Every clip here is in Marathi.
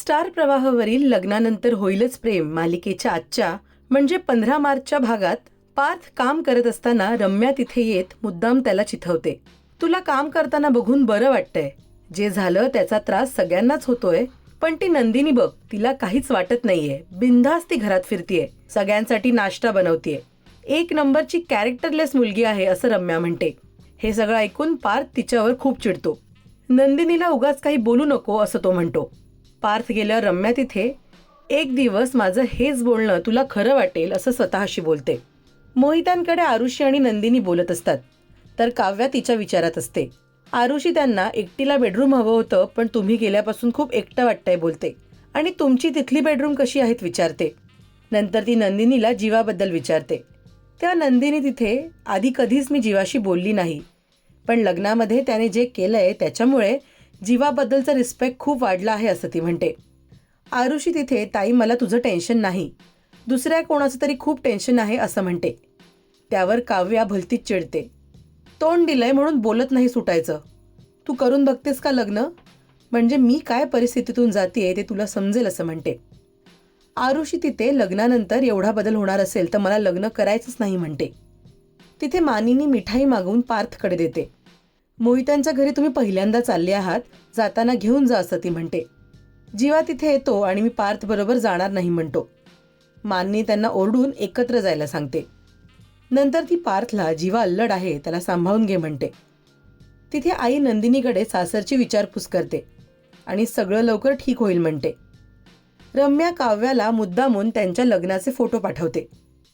स्टार प्रवाहावरील लग्नानंतर होईलच प्रेम मालिकेच्या आजच्या म्हणजे पंधरा मार्चच्या भागात पार्थ काम करत असताना रम्या तिथे येत मुद्दाम त्याला चिथवते. तुला काम करताना बघून बरं वाटतंय. जे झालं त्याचा त्रास सगळ्यांनाच होतोय. पण ती नंदिनी बघ तिला काहीच वाटत नाहीये. बिनधास्त ती घरात फिरतीये. सगळ्यांसाठी नाश्ता बनवतीये. एक नंबरची कॅरेक्टरलेस मुलगी आहे असं रम्या म्हणते. हे सगळं ऐकून पार्थ तिच्यावर खूप चिडतो. नंदिनीला उगाच काही बोलू नको असं तो म्हणतो. पार्थ गेल्यावर रम्या तिथे एक दिवस माझं हेच बोलणं तुला खरं वाटेल असं स्वतःशी बोलते. मोहितांकडे आरुषी आणि नंदिनी बोलत असतात तर काव्या तिच्या विचारात असते. आरुषी त्यांना एकटीला बेडरूम हवं होतं पण तुम्ही गेल्यापासून खूप एकटं वाटतंय बोलते. आणि तुमची तिथली बेडरूम कशी आहेत? विचारते. नंतर ती नंदिनीला जीवाबद्दल विचारते. त्या नंदिनी तिथे आधी कधीच मी जीवाशी बोलली नाही पण लग्नामध्ये त्याने जे केलंय त्याच्यामुळे जीवाबद्दलचा रिस्पेक्ट खूप वाढला आहे असं ती म्हणते. आरुषी तिथे ताई मला तुझं टेन्शन नाही. दुसऱ्या कोणाचं तरी खूप टेन्शन आहे असं म्हणते. त्यावर काव्या भलतीच चिडते. तोंड दिलंय म्हणून बोलत नाही सुटायचं. तू करून बघतेस का लग्न? म्हणजे मी काय परिस्थितीतून जाते ते तुला समजेल असं म्हणते. आरुषी तिथे लग्नानंतर एवढा बदल होणार असेल तर मला लग्न करायचंच नाही म्हणते. तिथे मानिनी मिठाई मागवून पार्थकडे देते. मोहितांच्या घरी तुम्ही पहिल्यांदा चालले आहात जाताना घेऊन जा असं ती म्हणते. जीवा तिथे येतो आणि मी पार्थ बरोबर जाणार नाही म्हणतो. माननी त्यांना ओरडून एकत्र जायला सांगते. नंतर ती पार्थला जीवा अल्लड आहे त्याला सांभाळून घे म्हणते. तिथे आई नंदिनीकडे सासरची विचारपूस करते आणि सगळं लवकर ठीक होईल म्हणते. रम्या काव्याला मुद्दामून त्यांच्या लग्नाचे फोटो पाठवते.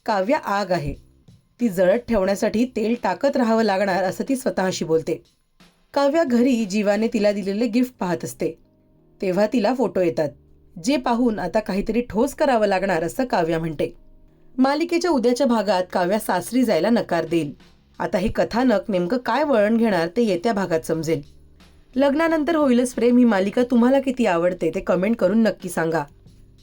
काव्या आग आहे. ती जळत ठेवण्यासाठी तेल टाकत राहावं लागणार असं ती स्वतःशी बोलते. काव्या घरी जीवाने तिला दिलेले गिफ्ट पाहत असते. तेव्हा तिला फोटो येतात. जे पाहून आता काहीतरी ठोस करावं लागणार असं काव्या म्हणते. मालिकेच्या उद्याच्या भागात काव्या सासरी जायला नकार देईल. आता हे कथानक नेमकं काय वळण घेणार ते येत्या भागात समजेल. लग्नानंतर होईलच प्रेम ही मालिका तुम्हाला किती आवडते ते कमेंट करून नक्की सांगा.